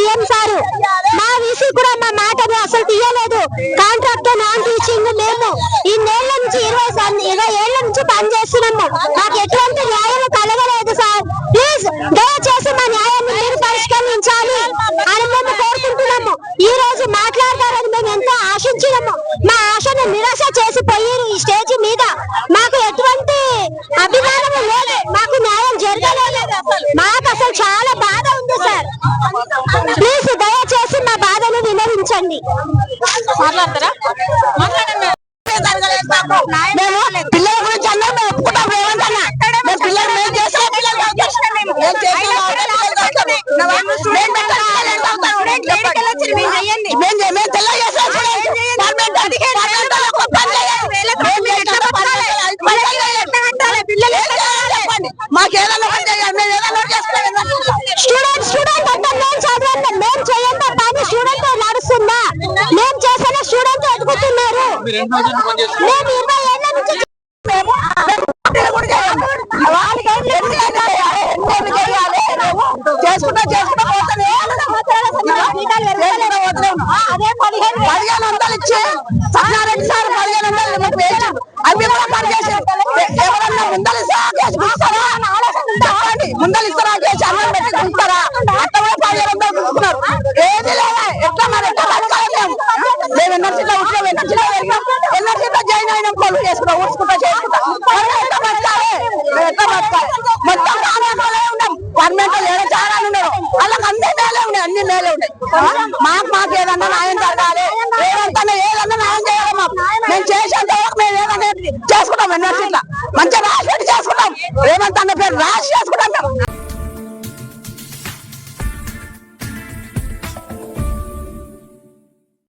CM sir మా VC కూడా మా మాట అసలు తీయలేదు. కాంట్రాక్ట్ నాన్ టీచింగ్ మేము. ఈ నేళ్ళ నుంచి ఇరవై ఇరవై ఏళ్ళ నుంచి పని చేస్తున్నాము. మాకు ఎటువంటి న్యాయం కలగలేదు సార్. ప్లీజ్ దయచేసి మా న్యాయాన్ని మీరు పరిష్కరించాలి అని మేము కోరుకుంటున్నాము. ఈ రోజు మాట్లాడతారని మేము ఎంతో ఆశించినాము. మా ఆశను నిరాశ చేసిపోయి ఈ స్టేజ్ మీద మాకు ఎటువంటి అభిమానం లేదు. మాకు న్యాయం జరగలేదు. మాకు అసలు చాలా బాధ ప్లీజ్ దయచేసి మా బాధను వినరించండి మాట్లాడతారా? మేము పిల్లల గురించి మేము ఒప్పుకుంటాం రేవంత్ అన్న మేము పిల్లలు మేము చేసే పిల్లలు కాదు చేస్తున్నాం మేము. మేము చేసే కాబట్టి పిల్లలు కాదు. మేము పెట్టాలి, పిల్లలు కాదు. మేము చే- మేము తెల్ల చేస్తాం చూడండి. గవర్నమెంట్ అధికారి గవర్నమెంట్ ఒక పని చేయాలి. మేము చేస్తాం పని చేయాలి. ఐదు పని చేయాలి. ఏం చేయాలి చెప్పండి. మాకు ఏదైనా పని చేయాలి మేము ఏదైనా ఒకటి చేసుకుంటాం. స్టూడెంట్ స్టూడెంట్ అంటే మేము చదవండి మేము పని స్టూడెంట్ నడుస్తుందా? మేము చేసిన స్టూడెంట్ ఎదుగుతున్నారు. మేము ఇరవై ఏళ్ళ నుంచి. చేసుకుంటా చేసుకుంటా ఉన్నాం. పదిహేను వందలు ఇచ్చి సత్యనారాయణ సార్ పదిహేను వందలు అవి కూడా ఎవరన్నా ముందలు ఇస్తారా? ముందలు కేసు అన్నం పెట్టి గుంచుతారా అట్ట కూడా పదిహేను వందలు గుంచుకున్నారు ఎన్ఆర్సీలో ఉద్యోగం ఎన్ఆర్సీలో ఎన్ఆర్సీలో జాయిన్ అయినాం కొలు చేసుకుంటా ఊడ్చుకుంటా అన్ని మేలే ఉన్నాయి అన్ని మేలే ఉన్నాయి. మాకు మాకు ఏదన్నా న్యాయం జరగాలి. ఏదంతా ఏదన్నా న్యాయం చేసుకుంటాం ఎన్ఆర్సీలో మంచిగా రాసి చేసుకుంటాం. రేవంత్ అన్న పేరు రాసి చేసుకుంటాం.